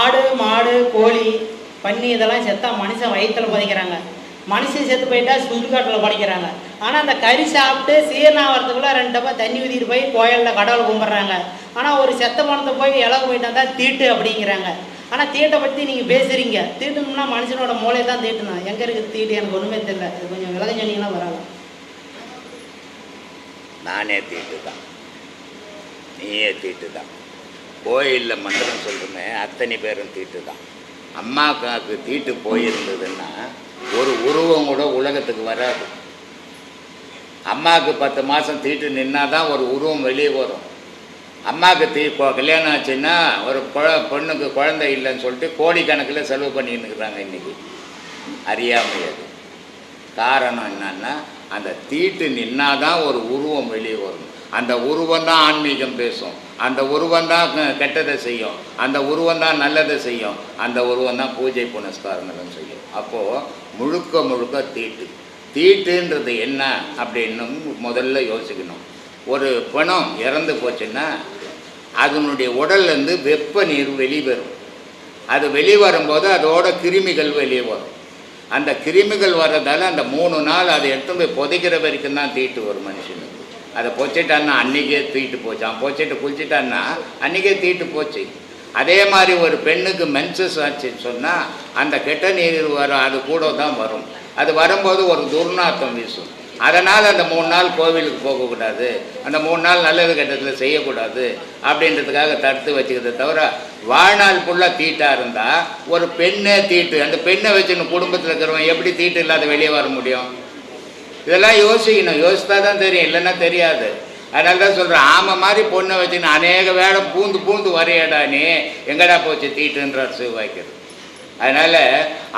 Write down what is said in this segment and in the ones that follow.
ஆடு மாடு கோழி பன்னி இதெல்லாம் செத்தா மனுஷன் வயிற்றில் புதைக்கிறாங்க. மனுஷன் செத்து போயிட்டா சுடுகாட்டில் புதைக்கிறாங்க. ஆனால் அந்த கறி சாப்பிட்டு சீரணாகிறதுக்குள்ள ரெண்டு டப்பா தண்ணி ஊற்றிட்டு போய் கோயிலில் கடவுளை கும்பிட்றாங்க. ஆனால் ஒரு செத்த பணத்தை போய் இலகு போயிட்டு வந்தால் தீட்டு அப்படிங்கிறாங்க. ஆனால் தீட்டை பற்றி நீங்கள் பேசுகிறீங்க தீட்டணும்னா மனுஷனோட மூளையை தான் தீட்டணும் எங்கே இருக்குது தீட்டு? எனக்கு ஒன்றுமே தெரியல. இது கொஞ்சம் விலகம் சொன்னீங்கன்னா வராங்க நானே தீட்டு தான் நீயே தீட்டு தான் கோயிலில் மந்திரம் சொல்கிறோமே அத்தனை பேரும் தீட்டு தான் அம்மாவுக்கு தீட்டு போயிருந்ததுன்னா ஒரு உருவம் கூட உலகத்துக்கு வராது. அம்மாவுக்கு பத்து மாதம் தீட்டு நின்னா தான் ஒரு உருவம் வெளியே வரும். அம்மாவுக்கு தீ கல்யாணம் ஆச்சுன்னா ஒரு குழ பொண்ணுக்கு குழந்தை இல்லைன்னு சொல்லிட்டு கோடிக்கணக்கில் செலவு பண்ணின்னு இன்றைக்கி அறியாமை அது. காரணம் என்னன்னா அந்த தீட்டு நின்னாதான் ஒரு உருவம் வெளியே வரும். அந்த உருவம் தான் ஆன்மீகம் பேசும். அந்த உருவம் தான் கெட்டதை செய்யும். அந்த உருவம் தான் நல்லதை செய்யும். அந்த உருவம் தான் பூஜை புனஸ்காரங்களும் செய்யும். அப்போது முழுக்க முழுக்க தீட்டு. தீட்டுன்றது என்ன அப்படின்னு முதல்ல யோசிக்கணும். ஒரு பணம் இறந்து போச்சுன்னா அதனுடைய உடல்லேருந்து வெப்ப நீர் வெளிவரும். அது வெளியே வரும்போது அதோட கிருமிகள் வெளியே வரும். அந்த கிருமிகள் வர்றதால அந்த மூணு நாள் அதை எடுத்து போய் புதைக்கிற வரைக்கும் தான் தீட்டு வரும் மனுஷனுக்கு. அதை பொச்சிட்டான்னா அன்றைக்கே தீட்டு போச்சான் பொச்சிட்டு குளிச்சிட்டான்னா அன்றைக்கே தீட்டு போச்சு. அதே மாதிரி ஒரு பெண்ணுக்கு மென்சஸ் ஆச்சுன்னு சொன்னால் அந்த கெட்ட நீர் வரும் அது கூட தான் வரும். அது வரும்போது ஒரு துர்நாத்தம் வீசும். அதனால் அந்த மூணு நாள் கோவிலுக்கு போகக்கூடாது அந்த மூணு நாள் நல்லது கெட்டதில் செய்யக்கூடாது அப்படின்றதுக்காக தடுத்து வச்சுக்கிறத தவிர வாழ்நாள் ஃபுல்லாக தீட்டாக இருந்தால் ஒரு பெண்ணே தீட்டு அந்த பெண்ணை வச்சுன்னு குடும்பத்தில் இருக்கிறவன் எப்படி தீட்டு இல்லாத வெளியே வர முடியும்? இதெல்லாம் யோசிக்கணும். யோசித்தா தான் தெரியும். இல்லைன்னா தெரியாது. அதனால தான் சொல்கிறேன் ஆமை மாதிரி பொண்ணை வச்சுன்னு அநேக வேடம் பூந்து பூந்து வரையடா நீ. எங்கடா போச்சு? தீட்டுன்றார் சிவாய்க்கிறது அதனால்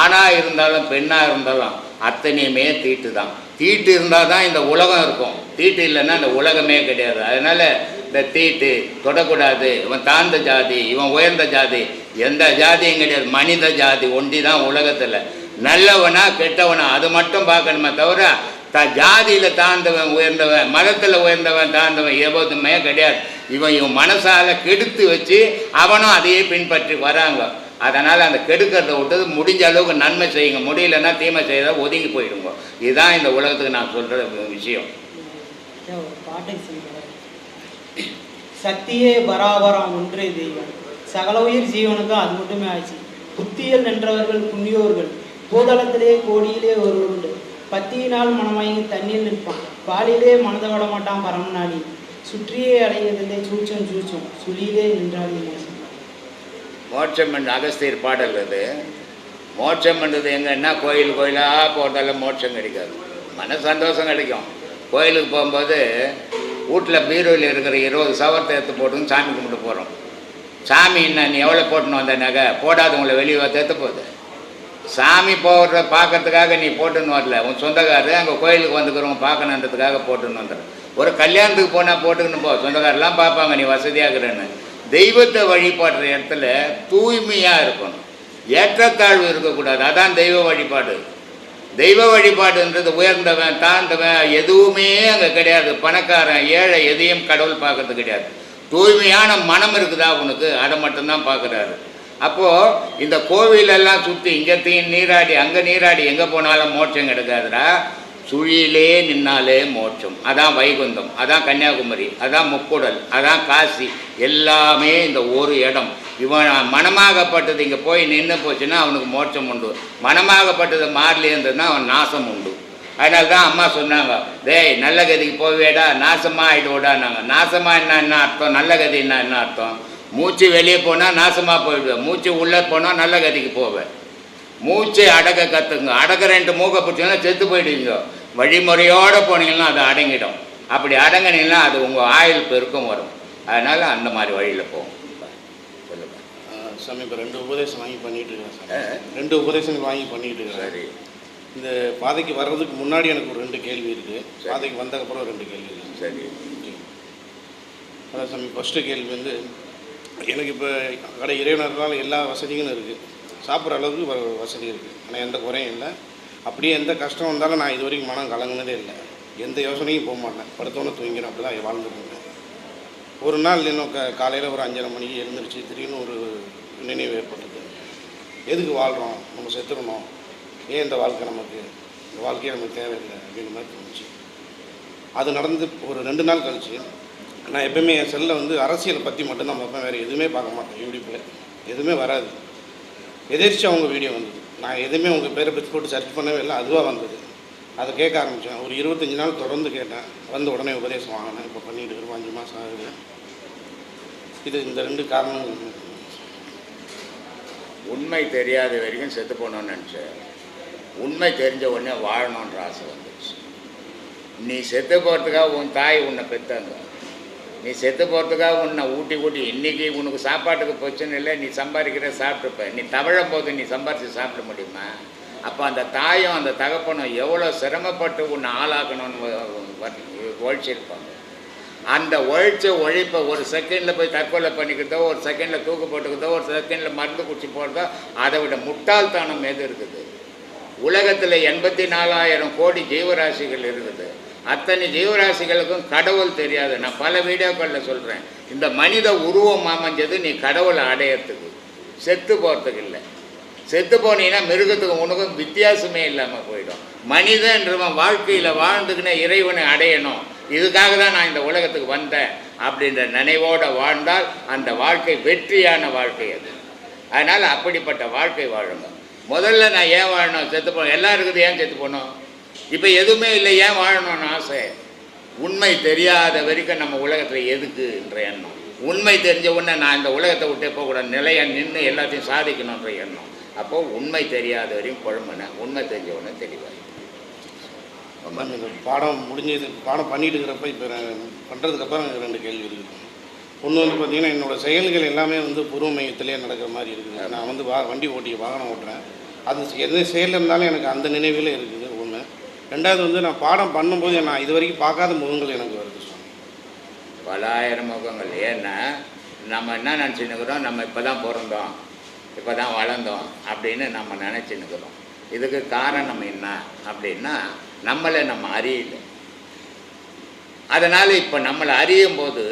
ஆணாக இருந்தாலும் பெண்ணாக இருந்தாலும் அத்தனையுமே தீட்டு தான் தீட்டு இருந்தால் தான் இந்த உலகம் இருக்கும். தீட்டு இல்லைன்னா இந்த உலகமே கிடையாது. அதனால் இந்த தீட்டு தொடக்கூடாது. இவன் தாழ்ந்த ஜாதி இவன் உயர்ந்த ஜாதி எந்த ஜாதியும் கிடையாது. மனித ஜாதி ஒண்டி தான் உலகத்தில். நல்லவனா கெட்டவனா அது மட்டும் பார்க்கணுமே தவிர தான் ஜாதியில் தாழ்ந்தவன் உயர்ந்தவன் மதத்தில் உயர்ந்தவன் தாழ்ந்தவன் எதுவுமே கிடையாது. இவன் இவன் மனசால கெடுத்து வச்சு அவனும் அதையே பின்பற்றி வராங்க. அதனால் அந்த கெடுக்கிறத விட்டது முடிஞ்ச அளவுக்கு நன்மை செய்யுங்க. முடியலன்னா தீமை செய்த ஒதுங்கி போயிடுங்க. இதுதான் இந்த உலகத்துக்கு நான் சொல்கிற விஷயம். ஒரு சக்தியே பராபரம் ஒன்றே தெய்வம். சகல உயிர் ஜீவனுக்கும் அது மட்டுமே ஆச்சு. புத்தியல் நின்றவர்கள் புண்ணியோர்கள். பூதளத்திலே கோடியிலே ஒருவர் உண்டு. பத்தியினால் மனமயங்கி தண்ணீர் நிற்பான். பாலிலே மனதை விட மாட்டான் பரமநாடி. சுற்றியே அடையதில்லை சூச்சம் சூச்சம். சுழியிலே நின்றால் மோட்சம் பண்ண அகஸ்தியர் பாடல் அது. மோட்சம் பண்ணுறது எங்கன்னா கோயில் கோயிலாக போகிறதால மோட்சம் கிடைக்காது. மன சந்தோஷம் கிடைக்கும். கோயிலுக்கு போகும்போது வீட்டில் பீரோவில் இருக்கிற இருபது சவரத்தை எடுத்து போட்டுன்னு சாமி கும்பிட்டு போகிறோம் சாமி என்ன நீ எவ்வளோ போட்டுன்னு வந்த நகை? போடாதவங்களை வெளியே தேர்த்து போகுது. சாமி போடுற பார்க்கறதுக்காக நீ போட்டுன்னு வரல. உன் சொந்தக்காரர் அங்கே கோயிலுக்கு வந்துக்கிறவங்க பார்க்கணுன்றதுக்காக போட்டுன்னு வந்துடு ஒரு கல்யாணத்துக்கு போனால் போட்டுக்கின்னு போ. சொந்தக்காரெலாம் பார்ப்பாங்க நீ வசதியாகிறேன்னு தெய்வத்தை வழிபாடுற இடத்துல தூய்மையாக இருக்கணும். ஏற்றத்தாழ்வு இருக்கக்கூடாது. அதான் தெய்வ வழிபாடு. தெய்வ வழிபாடுன்றது உயர்ந்தவன் தாழ்ந்தவன் எதுவுமே அங்கே கிடையாது. பணக்காரன் ஏழை எதையும் கடவுள் பார்க்கறது கிடையாது. தூய்மையான மனம் இருக்குதா உனக்கு? அதை மட்டும்தான் பார்க்குறாரு. அப்போது இந்த கோவிலெல்லாம் சுற்றி இங்கே தீன் நீராடி அங்கே நீராடி எங்கே போனாலும் மோட்சம் கிடைக்காதுடா. சுழியிலே நின்னாலே மோட்சம். அதான் வைகுந்தம் அதான் கன்னியாகுமரி அதான் முக்குடல் அதான் காசி. எல்லாமே இந்த ஒரு இடம். இவன் மனமாகப்பட்டது இங்கே போய் நின்று போச்சுன்னா அவனுக்கு மோட்சம் உண்டு. மனமாகப்பட்டது மாறலே இருந்ததுன்னா அவன் நாசம் உண்டு. அதனால தான் அம்மா சொன்னாங்க டேய் நல்ல கதிக்கு போவேடா நாசமாக ஆகிடுவோடான்னாங்க நாசமாக என்ன என்ன அர்த்தம்? நல்ல கதின்னா என்ன அர்த்தம்? மூச்சு வெளியே போனால் நாசமாக போயிடுவேன் மூச்சு உள்ளே போனால் நல்ல கதிக்கு போவேன் மூச்சை அடக்க கற்றுங்க அடக்க ரெண்டு மூக்கை பிடிச்சிங்கன்னா செத்து போயிடுவீங்க. வழிமுறையோடு போனீங்கன்னா அது அடங்கிடும். அப்படி அடங்கினீங்கன்னா அது உங்கள் ஆயுள் பெருக்கம் வரும். அதனால் அந்த மாதிரி வழியில் போகும் சொல்லுங்க. ஆஹ் சாமி இப்போ ரெண்டு உபதேசம் வாங்கி பண்ணிட்டு இருக்கேன் ஆ. ரெண்டு உபதேசங்கள் வாங்கி பண்ணிட்டு இருக்கேன். சரி. இந்த பாதைக்கு வர்றதுக்கு முன்னாடி எனக்கு ஒரு ரெண்டு கேள்வி இருக்குது சரி. பாதைக்கு வந்ததுக்கப்புறம் ரெண்டு கேள்வி இருக்குது சரி. அதான் சாமி ஃபஸ்ட்டு கேள்வி வந்து எனக்கு இப்போ கடை இறைவனர்களால் எல்லா வசதிகளும் இருக்குது சாப்பிட்ற அளவுக்கு வ- வசதி இருக்குது ஆனால் எந்த குறையும் இல்லை. அப்படியே எந்த கஷ்டம் வந்தாலும் நான் இது வரைக்கும் மனம் கலங்குனதே இல்லை. எந்த யோசனையும் போக மாட்டேன். படுத்தோன்னே தூங்கிடும் அப்படி தான் வாழ்ந்துருக்கேன் ஒரு நாள் இன்னும் க காலையில் ஒரு அஞ்சரை மணிக்கு எழுந்திரிச்சு திடீர்னு ஒரு நினைவு ஏற்பட்டது. எதுக்கு வாழ்கிறோம் நம்ம செத்துடணும் ஏன் இந்த வாழ்க்கை நமக்கு? இந்த வாழ்க்கையே நமக்கு தேவையில்லை. அப்படின்ற மாதிரி தோணுச்சு. அது நடந்து ஒரு ரெண்டு நாள் கழிச்சு நான் எப்பவுமே என் செல்லில் வந்து அரசியலை பற்றி மட்டும்தான் பார்ப்பேன். வேறு எதுவுமே பார்க்க மாட்டேன் யூடியூப்பில் எதுவுமே வராது. எதிர்த்து அவங்க வீடியோ வந்தது? நான் எதுவுமே உங்கள் பேரை பற்றி போட்டு சர்ச் பண்ணவே இல்லை. அதுவாக வந்தது? அதை கேட்க ஆரம்பித்தேன் ஒரு இருபத்தஞ்சி நாள் தொடர்ந்து கேட்டேன். வந்த உடனே உபதேசம் வாங்கினேன். இப்போ பண்ணிட்டு இருக்கிறோம் அஞ்சு மாதம் ஆகுது. இது இந்த ரெண்டு காரணம் உண்மை. தெரியாத வரைக்கும் செத்து போனோன்னு நினச்சேன். உண்மை தெரிஞ்ச உடனே வாழணுன்ற ஆசை வந்துச்சு நீ செத்து போகிறதுக்காக உன் தாய் உன்னை பெற்றாங்க நீ செத்து போகிறதுக்காக உன்னை ஊட்டி ஊட்டி இன்றைக்கி உனக்கு சாப்பாட்டுக்கு பிரச்சனை இல்லை நீ சம்பாதிக்கிற சாப்பிட்டுப்ப. நீ தவழும் போது நீ சம்பாரித்து சாப்பிட முடியுமா? அப்போ அந்த தாயும் அந்த தகப்பனும் எவ்வளோ சிரமப்பட்டு உன்னை ஆளாக்கணும்னு உழைச்சிருப்பாங்க அந்த உழைச்ச உழைப்பை ஒரு செகண்டில் போய் தற்கொலை பண்ணிக்கிறதோ ஒரு செகண்டில் தூக்கு போட்டுக்கிறதோ ஒரு செகண்டில் மருந்து குடிச்சு போகிறதோ அதை விட முட்டாள்தானம் எது இருக்குது? உலகத்தில் எண்பத்தி நாலாயிரம் கோடி ஜீவராசிகள் இருக்குது. அத்தனை ஜீவராசிகளுக்கும் கடவுள் தெரியாது. நான் பல வீடியோக்களில் சொல்கிறேன் இந்த மனித உருவம் அமைஞ்சது நீ கடவுளை அடையறதுக்கு. செத்து போகிறதுக்கு இல்லை. செத்து போனீங்கன்னா மிருகத்துக்கு உனக்கும் வித்தியாசமே இல்லாமல் போயிடும். மனிதன்றவன் வாழ்க்கையில் வாழ்ந்துக்கினே இறைவனை அடையணும். இதுக்காக தான் நான் இந்த உலகத்துக்கு வந்தேன் அப்படின்ற நினைவோடு வாழ்ந்தால் அந்த வாழ்க்கை வெற்றியான வாழ்க்கை அது. அதனால் அப்படிப்பட்ட வாழ்க்கை வாழுங்க. முதல்ல நான் ஏன் வாழணும் செத்து போனோம் எல்லாம் இருக்குது ஏன் செத்து போனோம்? இப்போ எதுவுமே இல்லை ஏன் வாழணும்னு ஆசை? உண்மை தெரியாத வரைக்கும் நம்ம உலகத்தில் எதுக்குன்ற எண்ணம். உண்மை தெரிஞ்ச உடனே நான் இந்த உலகத்தை விட்டே போகக்கூடாது நிலையா நின்று எல்லாத்தையும் சாதிக்கணுன்ற எண்ணம். அப்போது உண்மை தெரியாத வரையும் குழம்புனேன் உண்மை தெரிஞ்ச உடனே தெளிவாய் பாடம் முடிஞ்சது பாடம் பண்ணிட்டு இருக்கிறப்ப இப்போ பண்ணுறதுக்கப்புறம் எனக்கு ரெண்டு கேள்வி இருக்குது. ஒன்று வந்து பார்த்தீங்கன்னா என்னோடய செயல்கள் எல்லாமே வந்து பூர்வ மையத்திலே நடக்கிற மாதிரி இருக்குது. நான் வந்து வா வண்டி ஓட்டி வாகனம் ஓட்டுறேன். அது எந்த செயல் இருந்தாலும் எனக்கு அந்த நினைவில் இருக்குது ரெண்டாவது வந்து நான் பாடம் பண்ணும்போது நான் இது வரைக்கும் பார்க்காத முகங்கள் எனக்கு வருது சுவாமி. பலாயிரம் முகங்கள். ஏன்னா நம்ம என்ன நினச்சின்னுக்கிறோம்? நம்ம இப்போ தான் பிறந்தோம். இப்போ தான் வளர்ந்தோம் அப்படின்னு நம்ம நினச்சின்னுக்கிறோம். இதுக்கு காரணம் என்ன அப்படின்னா நம்மளை நம்ம அறியல. அதனால் இப்போ நம்மளை அறியும் போது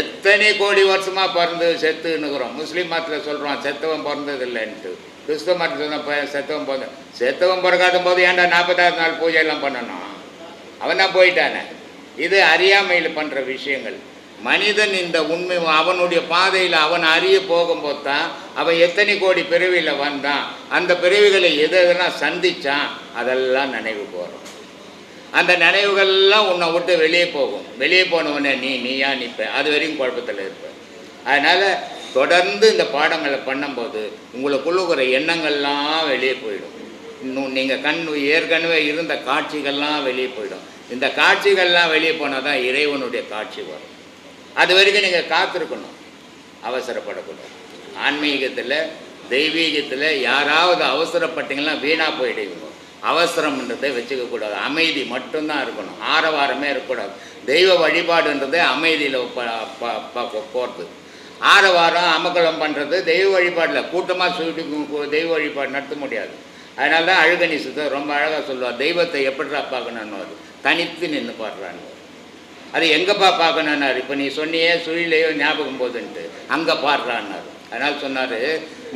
எத்தனை கோடி வருஷமாக பிறந்து செத்துன்னுக்குறோம். முஸ்லீம் மதத்தில் சொல்கிறோம் செத்தவன் பிறந்ததில்லைன்ட்டு. கிறிஸ்தவ ப- செத்தவன் பிறந்த செத்தவன் பிறக்காத போது ஏன்டா நாற்பதாவது நாள் பூஜையெல்லாம் பண்ணணும்? அவன் தான் போயிட்டானே. இது அறியாமையில் பண்ணுற விஷயங்கள். மனிதன் இந்த உண்மை அவனுடைய பாதையில் அவன் அறிய போகும்போது தான் அவன் எத்தனை கோடி பிறவியில் வந்தான் அந்த பிறவிகளை எது எதெல்லாம் சந்தித்தான் அதெல்லாம் நினைவு போகிறோம் அந்த நினைவுகள்லாம் உன்னை விட்டு வெளியே போகும். வெளியே போன நீ நீயா நிற்ப அது வரைக்கும் குழப்பத்தில் இருப்ப. அதனால் தொடர்ந்து இந்த பாடங்களை பண்ணும்போது உங்களுக்குள்ள எண்ணங்கள்லாம் வெளியே போயிடும். இன்னும் நீங்கள் கண் ஏற்கனவே இருந்த காட்சிகள்லாம் வெளியே போயிடும். இந்த காட்சிகள்லாம் வெளியே போனால் தான் இறைவனுடைய காட்சி வரும். அது வரைக்கும் நீங்கள் காத்திருக்கணும். அவசரப்படக்கூடாது. ஆன்மீகத்தில் தெய்வீகத்தில் யாராவது அவசரப்பட்டீங்கன்னா வீணாக போயிடுவீங்க. அவசரம்ன்றதை வச்சுக்கக்கூடாது. அமைதி மட்டும்தான் இருக்கணும். ஆரவாரமே இருக்கக்கூடாது. தெய்வ வழிபாடுன்றதே அமைதியில் போகிறது ஆரவாரம் அமக்கலம் பண்ணுறது தெய்வ வழிபாடில் கூட்டமாக சுட்டி தெய்வ வழிபாடு நடத்த முடியாது. அதனால தான் அழகணி சுத்தர் ரொம்ப அழகாக சொல்லுவார் தெய்வத்தை எப்படிடா பார்க்கணுன்னு தனித்து நின்று பாடுறான்னு அது எங்கப்பா பார்க்கணுன்னாரு இப்போ நீ சொன்னியே சுழிலையோ ஞாபகம் போதுன்ட்டு. அங்கே பாடுறான்னாரு. அதனால் சொன்னார்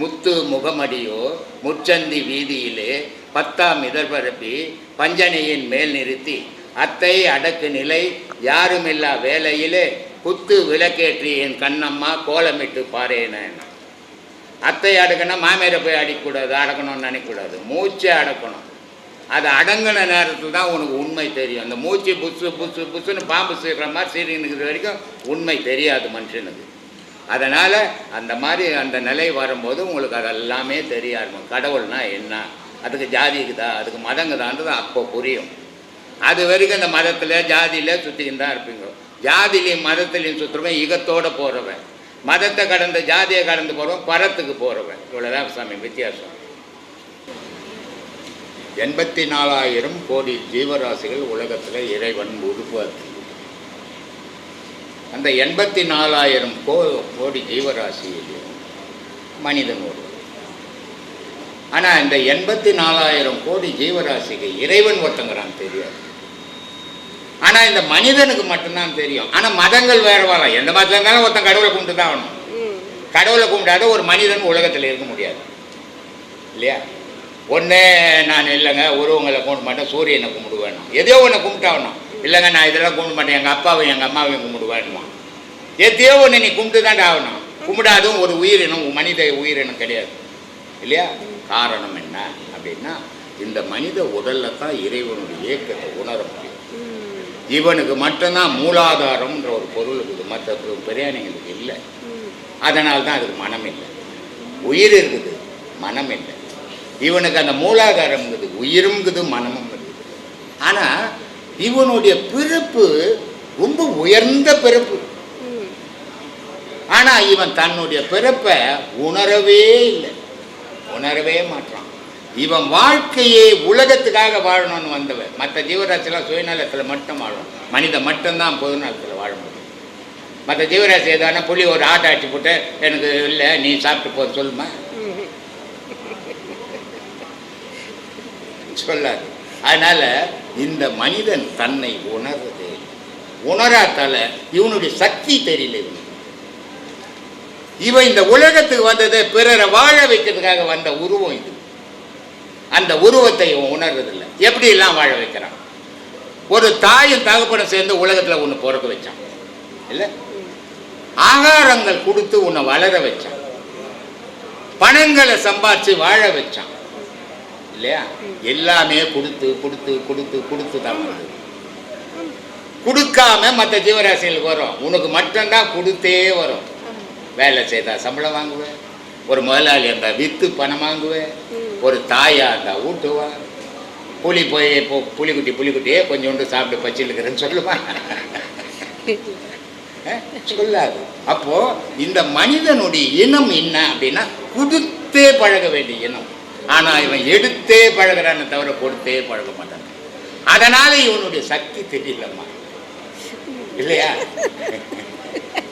முத்து முகமடியோ முச்சந்தி வீதியிலே பத்தாம் இதழ்பரப்பி பஞ்சனையின் மேல் நிறுத்தி அத்தை அடக்கு நிலை யாருமில்லா வேலையிலே குத்து விளக்கேற்றி என் கண்ணம்மா கோலமிட்டு பாரேனேன் அத்தை அடக்கணும் மாமியாரை போய் அடிக்கக்கூடாது அடக்கணும்னு நினைக்கக்கூடாது. மூச்சை அடக்கணும். அது அடங்கின நேரத்தில் தான் உனக்கு உண்மை தெரியும். அந்த மூச்சு புசு புசு புசுன்னு பாம்பு சீர்கிற மாதிரி சீரினுக்கிற வரைக்கும் உண்மை தெரியாது மனுஷனுக்கு. அதனால் அந்த மாதிரி அந்த நிலை வரும்போது உங்களுக்கு அதெல்லாமே தெரிய ஆரம்பிக்கும் கடவுள்னா என்ன? அதுக்கு ஜாதி இருக்குதா? அதுக்கு மதங்குதான்றது அப்போ புரியும். அது வரைக்கும் இந்த மதத்தில் ஜாதியில் சுற்றிக்கின்னு தான் இருப்பீங்க. ஜாதிலையும் மதத்திலையும் சுற்றுறவன் யுகத்தோடு போகிறவன் மதத்தை கடந்து ஜாதியை கடந்து போகிறவன் பரத்துக்கு போகிறவன் இவ்வளோதான் சாமி வித்தியாசம். எண்பத்தி நாலாயிரம் கோடி ஜீவராசிகள் உலகத்தில் இறைவன் உருவாக்கி. அந்த எண்பத்தி நாலாயிரம் கோ கோடி ஜீவராசியிலையும் மனிதன் ஒரு ஆனால் இந்த எண்பத்தி நாலாயிரம் கோடி ஜீவராசிக்கு இறைவன் ஒருத்தங்கிறான் தெரியாது. ஆனால் இந்த மனிதனுக்கு மட்டும்தான் தெரியும். ஆனால் மதங்கள் வேற வரலாம் எந்த மதத்தில் இருந்தாலும் ஒருத்தன் கடவுளை கும்பிட்டு தான் ஆகணும் கடவுளை கும்பிடாத ஒரு மனிதன் உலகத்தில் இருக்க முடியாது. இல்லையா? ஒன்று நான் இல்லைங்க உருவங்களை கும்பிட மாட்டேன் சூரியனை கும்பிடுவேன் எதையோ ஒன்று கும்பிட்டாகணும். இல்லைங்க நான் இதெல்லாம் கும்பிட மாட்டேன் எங்கள் அப்பாவையும் எங்கள் அம்மாவையும் கும்பிடுவேன்மா எதையோ ஒன்று நீ கும்பிட்டு தான் ஆகணும். கும்பிடாதும் ஒரு உயிரினம் மனித உயிரினம் கிடையாது. இல்லையா? காரணம் என்ன அப்படின்னா இந்த மனித உடலில் தான் இறைவனுடைய இயக்கத்தை உணர முடியும். இவனுக்கு மட்டும்தான் மூலாதாரம்ன்ற ஒரு பொருள் இருக்குது. மற்ற பிரயாணிகளுக்கு இல்லை. அதனால தான் அதுக்கு மனம் இல்லை. உயிர் இருக்குது மனம் இல்லை. இவனுக்கு அந்த மூலாதாரம் இருக்குது உயிருங்குது மனமும் இருக்குது. ஆனால் இவனுடைய பிறப்பு ரொம்ப உயர்ந்த பிறப்பு. ஆனால் இவன் தன்னுடைய பிறப்பை உணரவே இல்லை. உணரவே மாட்டான் இவன் வாழ்க்கையே உலகத்துக்காக வாழணும்னு வந்தவன். மற்ற ஜீவராசிலாம் சுயநலத்தில் மட்டும் வாழும். மனிதன் மட்டும்தான் பொதுநலத்தில் வாழ முடியும். மற்ற ஜீவராசி எதான புலி ஒரு ஆட்டை அடிச்சு போட்டு எனக்கு இல்லை நீ சாப்பிட்டு போ சொல்லுமா? சொல்லாது. அதனால் இந்த மனிதன் தன்னை உணர்றது. உணராத்தால இவனுடைய சக்தி தெரியல இவனுக்கு. இவன் இந்த உலகத்துக்கு வந்தது பிறரை வாழ வைக்கிறதுக்காக வந்த உருவம் இது. அந்த உருவத்தை உணர்றதில்லை. எப்படி எல்லாம் வாழ வைக்கிறான்? ஒரு தாயும் தகப்பனும் சேர்ந்து உலகத்தில் ஒன்று பிறக்க வச்சான். இல்லை? ஆகாரங்கள் கொடுத்து உன்னை வளர வச்சான். பணங்களை சம்பாதிச்சு வாழ வச்சான். இல்லையா? எல்லாமே கொடுத்து கொடுத்து கொடுத்து கொடுத்து தான் வருது. கொடுக்காம மற்ற ஜீவராசிகளுக்கு வரும். உனக்கு மட்டும்தான் கொடுத்தே வரும். வேலை செய்தால் சம்பளம் வாங்குவேன். ஒரு முதலாளி இருந்தால் விற்று பணம் வாங்குவேன். ஒரு தாயா இருந்தால் ஊட்டுவா புலி போய் இப்போ புலிக்குட்டி புலிக்குட்டியே கொஞ்சோண்டு சாப்பிட்டு பச்சிருக்கிறேன்னு சொல்லுவான் சொல்லாது. அப்போ இந்த மனிதனுடைய இனம் என்ன அப்படின்னா கொடுத்தே பழக வேண்டிய இனம். ஆனா இவன் எடுத்தே பழகுறானே தவிர கொடுத்தே பழக மாட்டான். அதனால இவனுடைய சக்தி தெரியலம்மா. இல்லையா?